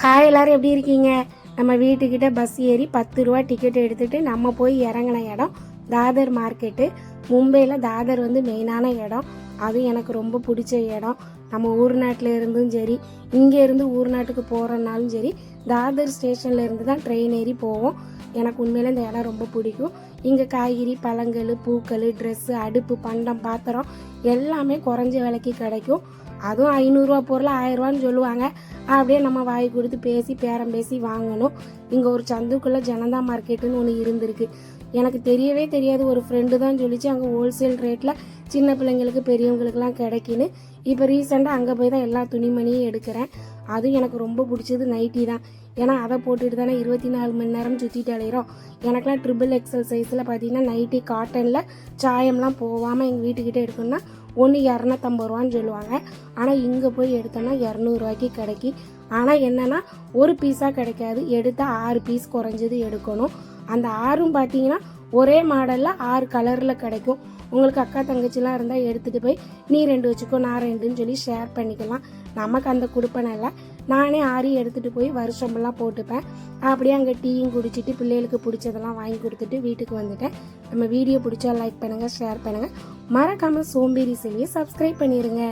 Hi எல்லாரும் எப்படி இருக்கீங்க? நம்ம வீட்டுக்கிட்ட பஸ் ஏறி பத்து ரூபா டிக்கெட் எடுத்துகிட்டு நம்ம போய் இறங்கின இடம் தாதர் மார்க்கெட்டு மும்பையில் தாதர் வந்து மெயினான இடம். அது எனக்கு ரொம்ப பிடிச்ச இடம். நம்ம ஊர் நாட்டில் இருந்தும் சரி இங்கே இருந்து ஊர் நாட்டுக்கு போகிறனாலும் சரி தாதர் ஸ்டேஷனில் இருந்து தான் ட்ரெயின் ஏறி போவோம். எனக்கு உண்மையில இந்த இடம் ரொம்ப பிடிக்கும். இங்கே காய்கறி பழங்கள் பூக்கள் ட்ரெஸ்ஸு அடுப்பு பண்டம் பாத்திரம் எல்லாமே குறைஞ்ச விலைக்கு கிடைக்கும். அதுவும் ஐநூறுரூவா பொருள் ஆயிரரூவான்னு சொல்லுவாங்க. அப்படியே நம்ம வாய் கொடுத்து பேசி பேரம் பேசி வாங்கணும். இங்கே ஒரு சந்துக்குள்ளே ஜனதா மார்க்கெட்டுன்னு ஒன்று இருந்திருக்கு. எனக்கு தெரியவே தெரியாது. ஒரு ஃப்ரெண்டு தான் சொல்லிச்சு அங்கே ஹோல்சேல் ரேட்டில் சின்ன பிள்ளைங்களுக்கு பெரியவங்களுக்குலாம் கிடைக்குன்னு. இப்போ ரீசெண்டாக அங்கே போய் தான் எல்லா துணிமணியும் எடுக்கிறேன். அதுவும் எனக்கு ரொம்ப பிடிச்சது நைட்டி தான். ஏன்னா அதை போட்டுட்டு தானே இருபத்தி நாலு மணி நேரம் சுற்றிட்டு அலையிறோம். எனக்குலாம் ட்ரிபிள் எக்ஸல் சைஸில் பார்த்தீங்கன்னா நைட்டி காட்டனில் சாயம்லாம் போகாமல் எங்கள் வீட்டுக்கிட்டே எடுக்கணும்னா ஒன்று இரநூத்தம்பது ரூபான்னு சொல்லுவாங்க. ஆனால் இங்கே போய் எடுத்தோன்னா இரநூறுவாய்க்கு கிடைக்கி. ஆனால் என்னென்னா ஒரு பீஸாக கிடைக்காது. எடுத்தால் ஆறு பீஸ் குறைஞ்சது எடுக்கணும். அந்த ஆறும் பார்த்தீங்கன்னா ஒரே மாடலில் ஆறு கலரில் கிடைக்கும். உங்களுக்கு அக்கா தங்கச்சிலாம் இருந்தால் எடுத்துகிட்டு போய் நீ ரெண்டு வச்சுக்கோ நான் ரெண்டுன்னு சொல்லி ஷேர் பண்ணிக்கலாம். நமக்கு அந்த கொடுப்பனை இல்லை. நானே ஆரி எடுத்துகிட்டு போய் வருஷமெல்லாம் போட்டுப்பேன். அப்படியே அங்கே டீயும் குடிச்சிட்டு பிள்ளைகளுக்கு பிடிச்சதெல்லாம் வாங்கி கொடுத்துட்டு வீட்டுக்கு வந்துட்டேன். நம்ம வீடியோ பிடிச்சா லைக் பண்ணுங்கள் ஷேர் பண்ணுங்கள் மறக்காமல் சோம்பேறி செல்வியை சப்ஸ்கிரைப் பண்ணிடுங்க